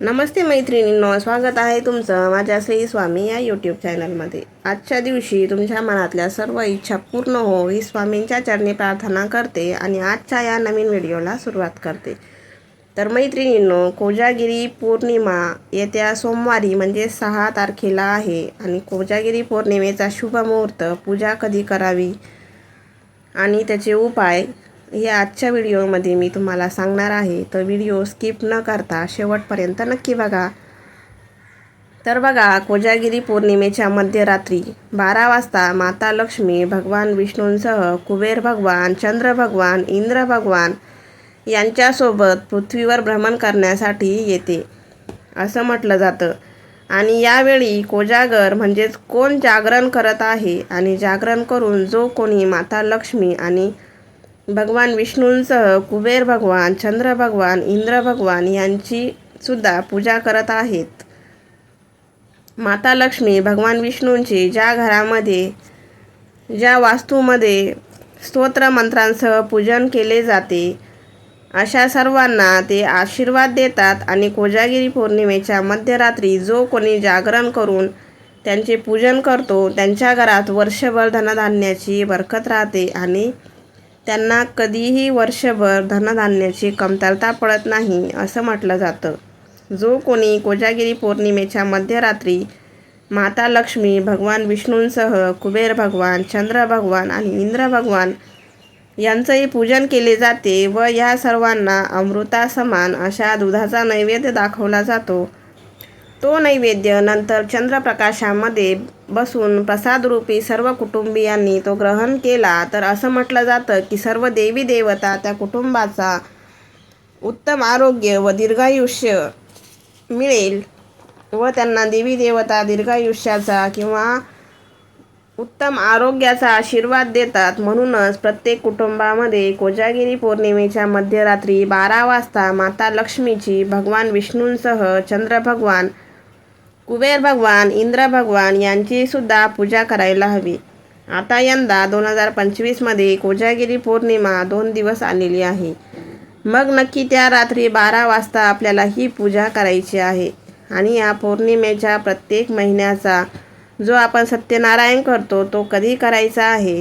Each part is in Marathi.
नमस्ते मैत्रिणींनो स्वागत आहे तुमचं माझ्या श्री स्वामी या यूट्यूब चॅनलमध्ये आजच्या दिवशी तुमच्या मनातल्या सर्व इच्छा पूर्ण हो ही स्वामींच्या चरणी प्रार्थना करते आणि आजच्या या नवीन व्हिडिओला सुरुवात करते. तर मैत्रिणींनो कोजागिरी पौर्णिमा येत्या सोमवारी म्हणजे सहा तारखेला आहे आणि कोजागिरी पौर्णिमेचा शुभ मुहूर्त पूजा कधी करावी आणि त्याचे उपाय हे आजच्या व्हिडिओमध्ये मी तुम्हाला सांगणार आहे तर व्हिडिओ स्किप न करता शेवटपर्यंत नक्की बघा. तर बघा कोजागिरी पौर्णिमेच्या मध्यरात्री बारा वाजता माता लक्ष्मी भगवान विष्णूंसह कुबेर भगवान चंद्र भगवान इंद्र भगवान यांच्यासोबत पृथ्वीवर भ्रमण करण्यासाठी येते असं म्हटलं जातं. आणि यावेळी कोजागर म्हणजेच कोण जागरण करत आहे आणि जागरण करून जो कोणी माता लक्ष्मी आणि भगवान विष्णूंसह कुबेर भगवान चंद्र भगवान इंद्र भगवान यांची सुद्धा पूजा करत आहेत. माता लक्ष्मी भगवान विष्णूंची ज्या घरामध्ये ज्या वास्तूमध्ये स्तोत्र मंत्रांसह पूजन केले जाते अशा सर्वांना ते आशीर्वाद देतात आणि कोजागिरी पौर्णिमेच्या मध्यरात्री जो कोणी जागरण करून त्यांचे पूजन करतो त्यांच्या घरात वर्षभर धनधान्याची बरकत राहते आणि त्यांना कधीही वर्षभर धनधान्याची कमतरता पडत नाही असं म्हटलं जातं. जो कोणी कोजागिरी पौर्णिमेच्या मध्यरात्री माता लक्ष्मी भगवान विष्णूंसह कुबेर भगवान चंद्र भगवान आणि इंद्र भगवान यांचंही पूजन केले जाते व या सर्वांना अमृतासमान अशा दुधाचा नैवेद्य दाखवला जातो. तो नैवेद्य नंतर चंद्रप्रकाशामध्ये बसून प्रसादरूपी सर्व कुटुंबियांनी तो ग्रहण केला. तर असं म्हटलं जातं की सर्व देवी देवता त्या कुटुंबाचा उत्तम आरोग्य व दीर्घायुष्य मिळेल व त्यांना देवी देवता दीर्घायुष्याचा किंवा उत्तम आरोग्याचा आशीर्वाद देतात. म्हणूनच प्रत्येक कुटुंबामध्ये कोजागिरी पौर्णिमेच्या मध्यरात्री बारा वाजता माता लक्ष्मीची भगवान विष्णूंसह चंद्रभगवान कुबेर भगवान इंद्र भगवान यांची सुद्धा पूजा करायला हवी. आता यंदा दोन हजार पंचवीसमध्ये कोजागिरी पौर्णिमा दोन दिवस आलेली आहे. मग नक्की त्या रात्री बारा वाजता आपल्याला ही पूजा करायची आहे. आणि या पौर्णिमेच्या प्रत्येक महिन्याचा जो आपण सत्यनारायण करतो तो कधी करायचा आहे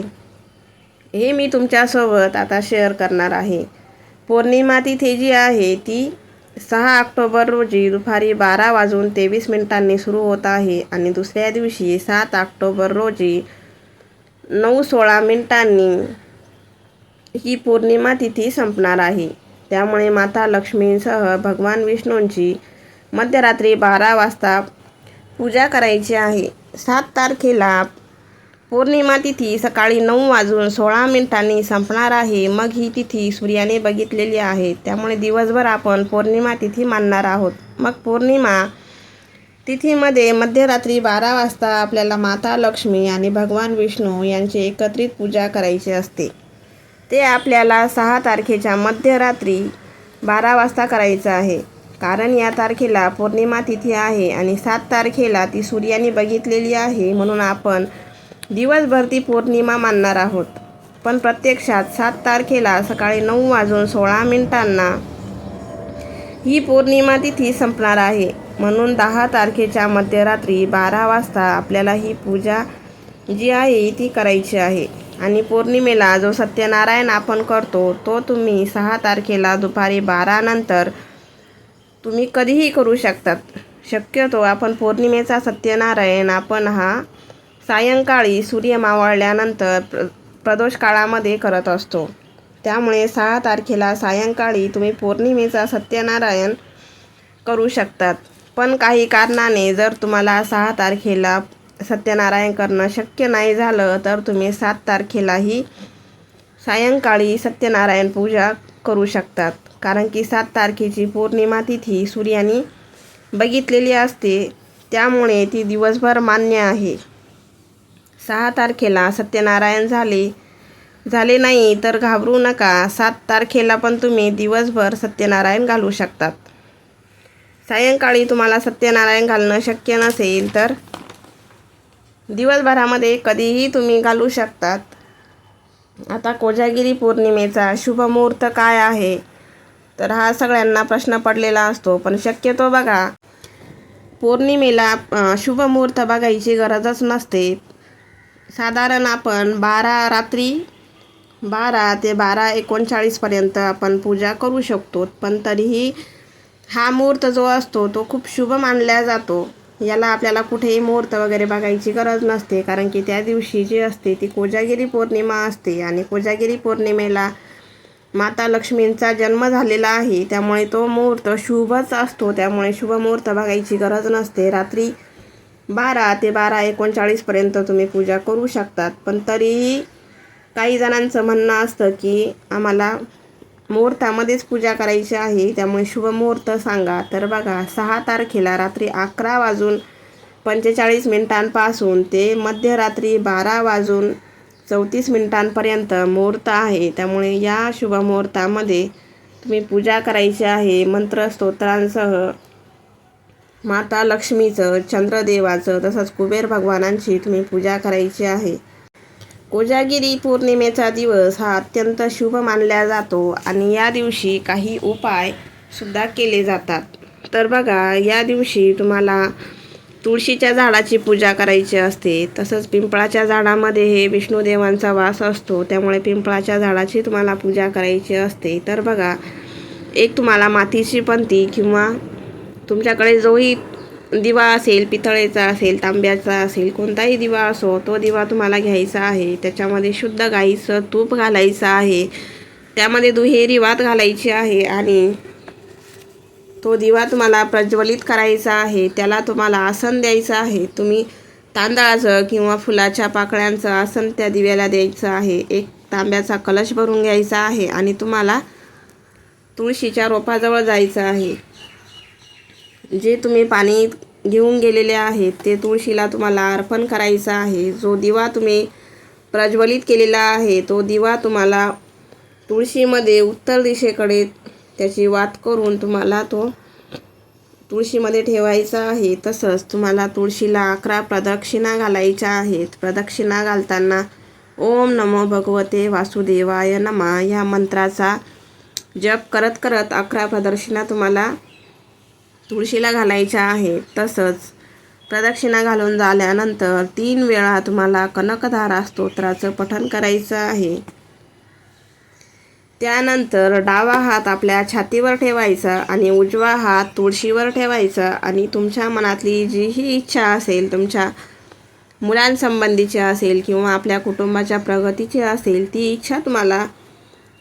हे मी तुमच्यासोबत आता शेअर करणार आहे. पौर्णिमा तिथे जी आहे ती सहा ऑक्टोबर रोजी दुपारी बारा वाजून तेवीस मिनिटांनी सुरू होत आहे आणि दुसऱ्या दिवशी सात ऑक्टोबर रोजी नऊ सोळा मिनिटांनी ही पौर्णिमा तिथी संपणार आहे. त्यामुळे माता लक्ष्मींसह भगवान विष्णूंची मध्यरात्री बारा वाजता पूजा करायची आहे. सात तारखेला पौर्णिमा तिथी सकाळी नऊ वाजून सोळा मिनिटांनी संपणार आहे. मग ही तिथी सूर्याने बघितलेली आहे. त्यामुळे दिवसभर आपण पौर्णिमा तिथी मानणार आहोत. मग पौर्णिमा तिथीमध्ये मध्यरात्री बारा वाजता आपल्याला माता लक्ष्मी आणि भगवान विष्णू यांची एकत्रित पूजा करायची असते. ते आपल्याला सहा तारखेच्या मध्यरात्री बारा वाजता करायचं आहे. कारण या तारखेला पौर्णिमा तिथी आहे आणि सात तारखेला ती सूर्याने बघितलेली आहे म्हणून आपण दिवसभर ती पौर्णिमा मानणार आहोत. पण प्रत्यक्षात सात तारखेला सकाळी नऊ वाजून सोळा मिनिटांना ही पौर्णिमा तिथी संपणार आहे. म्हणून दहा तारखेच्या मध्यरात्री बारा वाजता आपल्याला ही पूजा जी आहे ती करायची आहे. आणि पौर्णिमेला जो सत्यनारायण आपण करतो तो तुम्ही सहा तारखेला दुपारी बारानंतर तुम्ही कधीही करू शकतात. शक्यतो आपण पौर्णिमेचा सत्यनारायण आपण हा सायंकाळी सूर्य मावळल्यानंतर प्र प्रदोष काळामध्ये करत असतो. त्यामुळे सहा तारखेला सायंकाळी तुम्ही पौर्णिमेचा सत्यनारायण करू शकतात. पण काही कारणाने जर तुम्हाला सहा तारखेला सत्यनारायण करणं शक्य नाही झालं तर तुम्ही सात तारखेलाही सायंकाळी सत्यनारायण पूजा करू शकतात. कारण की सात तारखेची पौर्णिमा तिथी सूर्याने बघितलेली असते. त्यामुळे ती दिवसभर मान्य आहे. सहा तारखेला सत्यनारायण झाले. झाले नाही तर घाबरू नका. सात तारखेला पण तुम्ही दिवसभर सत्यनारायण घालू शकतात. सायंकाळी तुम्हाला सत्यनारायण घालणं शक्य नसेल तर दिवसभरामध्ये कधीही तुम्ही घालू शकतात. आता कोजागिरी पौर्णिमेचा शुभमुहूर्त काय आहे? तर हा सगळ्यांना प्रश्न पडलेला असतो पण शक्यतो बघा. पौर्णिमेला शुभमुहूर्त बघायची गरजच नसते. साधारण आपण बारा रात्री बारा ते बारा एकोणचाळीसपर्यंत आपण पूजा करू शकतो. पण तरीही हा मुहूर्त जो असतो तो खूप शुभ मानला जातो. याला आपल्याला कुठेही मुहूर्त वगैरे बघायची गरज नसते. कारण की त्या दिवशी जी असते ती कोजागिरी पौर्णिमा असते. आणि कोजागिरी पौर्णिमेला माता लक्ष्मींचा जन्म झालेला आहे. त्यामुळे तो मुहूर्त शुभच असतो. त्यामुळे शुभ मुहूर्त बघायची गरज नसते. रात्री बारा ते बारा एकोणचाळीसपर्यंत तुम्ही पूजा करू शकतात. पण तरीही काही जणांचं म्हणणं असतं की आम्हाला मुहूर्तामध्येच पूजा करायची आहे. त्यामुळे शुभ मुहूर्त सांगा. तर बघा सहा तारखेला रात्री अकरा वाजून पंचेचाळीस मिनिटांपासून ते मध्यरात्री बारा वाजून चौतीस मिनिटांपर्यंत मुहूर्त आहे. त्यामुळे या शुभ मुहूर्तामध्ये तुम्ही पूजा करायची आहे. मंत्र स्तोत्रांसह माता लक्ष्मीचं चंद्रदेवाचं तसंच कुबेर भगवानांची तुम्ही पूजा करायची आहे. कोजागिरी पौर्णिमेचा दिवस हा अत्यंत शुभ मानला जातो आणि या दिवशी काही उपाय सुद्धा केले जातात. तर बघा या दिवशी तुम्हाला तुळशीच्या झाडाची पूजा करायची असते. तसंच पिंपळाच्या झाडामध्ये हे विष्णुदेवांचा वास असतो त्यामुळे पिंपळाच्या झाडाची तुम्हाला पूजा करायची असते. तर बघा एक तुम्हाला मातीची पंती किंवा तुमच्याकडे जोही दिवा असेल पितळेचा असेल तांब्याचा असेल कोणताही दिवा असो तो दिवा तुम्हाला घ्यायचा आहे. त्याच्यामध्ये शुद्ध गाईचं तूप घालायचं आहे. त्यामध्ये दुहेरी वात घालायची आहे आणि तो दिवा तुम्हाला प्रज्वलित करायचा आहे. त्याला तुम्हाला आसन द्यायचं आहे. तुम्ही तांदळाचं किंवा फुलाच्या पाकळ्यांचं आसन त्या दिव्याला द्यायचं आहे. एक तांब्याचा कलश भरून घ्यायचा आहे आणि तुम्हाला तुळशीच्या रोपाजवळ जायचं आहे. जे तुम्ही पाणी घेऊन गेलेले आहेत ते तुळशीला तुम्हाला अर्पण करायचं आहे. जो दिवा तुम्ही प्रज्वलित केलेला आहे तो दिवा तुम्हाला तुळशीमध्ये उत्तर दिशेकडे त्याची वात करून तुम्हाला तो तुळशीमध्ये ठेवायचा आहे. तसंच तुम्हाला तुळशीला अकरा प्रदक्षिणा घालायच्या आहेत. प्रदक्षिणा घालताना ओम नमो भगवते वासुदेवाय नमा या मंत्राचा जप करत करत अकरा प्रदक्षिणा तुम्हाला तुळशीला घालायच्या आहे तसंच प्रदक्षिणा घालून झाल्यानंतर तीन वेळा तुम्हाला कनकधारा स्तोत्राचं पठण करायचं आहे. त्यानंतर डावा हात आपल्या छातीवर ठेवायचा आणि उजवा हात तुळशीवर ठेवायचा आणि तुमच्या मनातली जी ही इच्छा असेल तुमच्या मुलांसंबंधीची असेल किंवा आपल्या कुटुंबाच्या प्रगतीची असेल ती इच्छा तुम्हाला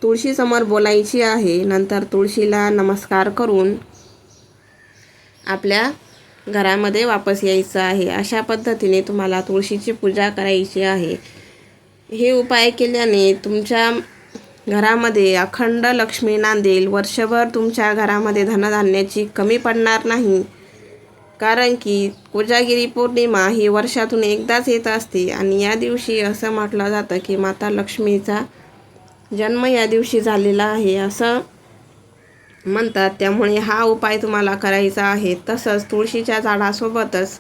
तुळशीसमोर बोलायची आहे. नंतर तुळशीला नमस्कार करून आपल्या घरामध्ये वापस यायचं आहे. अशा पद्धतीने तुम्हाला तुळशीची पूजा करायची आहे. हे उपाय केल्याने तुमच्या घरामध्ये अखंड लक्ष्मी नांदेल. वर्षभर तुमच्या घरामध्ये धनधान्याची कमी पडणार नाही. कारण की कोजागिरी पौर्णिमा ही वर्षातून एकदाच येत असते आणि या दिवशी असं म्हटलं जातं की माता लक्ष्मीचा जन्म या दिवशी झालेला आहे. असं म्हणतात त्यामुळे हा उपाय तुम्हाला करायचा आहे. तसंच तुळशीच्या झाडासोबतच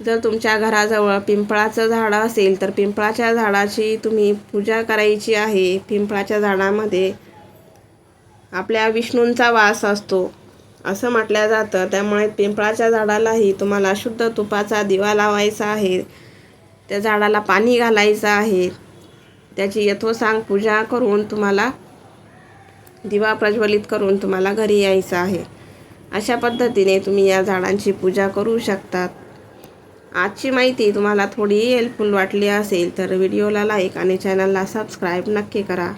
जर तुमच्या घराजवळ पिंपळाचं झाड असेल तर पिंपळाच्या झाडाची तुम्ही पूजा करायची आहे. पिंपळाच्या झाडामध्ये आपल्या विष्णूंचा वास असतो असं म्हटलं जातं. त्यामुळे पिंपळाच्या झाडालाही तुम्हाला शुद्ध तुपाचा दिवा लावायचा आहे. त्या झाडाला पाणी घालायचं आहे. त्याची यथोसांग पूजा करून तुम्हाला दिवा प्रज्वलित करून तुम्हाला घरी यायचं आहे. अशा पद्धतीने तुम्ही या झाडांची पूजा करू शकतात. आजची माहिती तुम्हाला थोडी हेल्पफुल वाटली असेल तर व्हिडिओला लाईक आणि चॅनलला सबस्क्राईब नक्की करा.